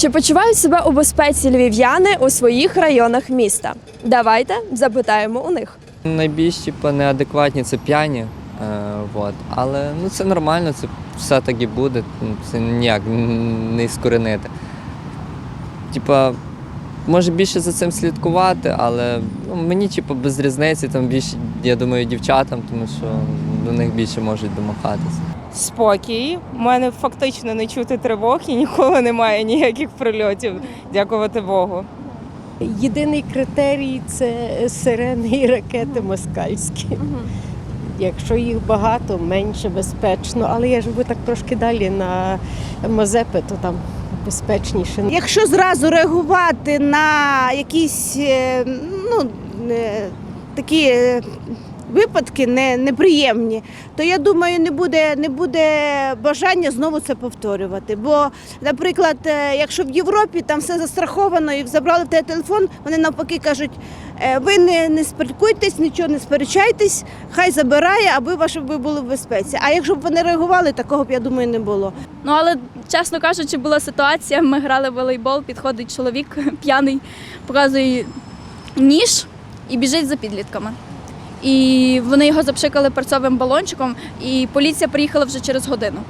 Чи почувають себе у безпеці львів'яни у своїх районах міста? Давайте запитаємо у них. Найбільш типу, неадекватні це п'яні. Е, вот. Але ну, це нормально, це все так і буде. ну, Це ніяк не іскоренити. Типа, може більше за цим слідкувати, але ну, мені типу, без різниці, там більше, я думаю, дівчатам, тому що до них більше можуть домахатися. спокій. У мене фактично не чути тривог і ніколи немає ніяких прильотів. Дякувати Богу. Єдиний критерій це сирени і ракети москальські. Якщо їх багато, менше безпечно. Але я живу так трошки далі на Мазепи, то там безпечніше. Якщо зразу реагувати на якісь е, ну, е, такі е, випадки не, неприємні, то я думаю, не буде, не буде бажання знову це повторювати. Бо, наприклад, е, якщо в Європі там все застраховано і забрали в телефон, вони навпаки кажуть, е, ви не, не спілкуйтесь, нічого не сперечайтесь, хай забирає, аби ваші ви були в безпеці. А якщо б вони реагували, такого б я думаю не було. Ну але чесно кажучи, була ситуація. Ми грали в волейбол, підходить чоловік п'яний, показує ніж і біжить за підлітками. І вони його запшикали перцовим балончиком, і поліція приїхала вже через годину.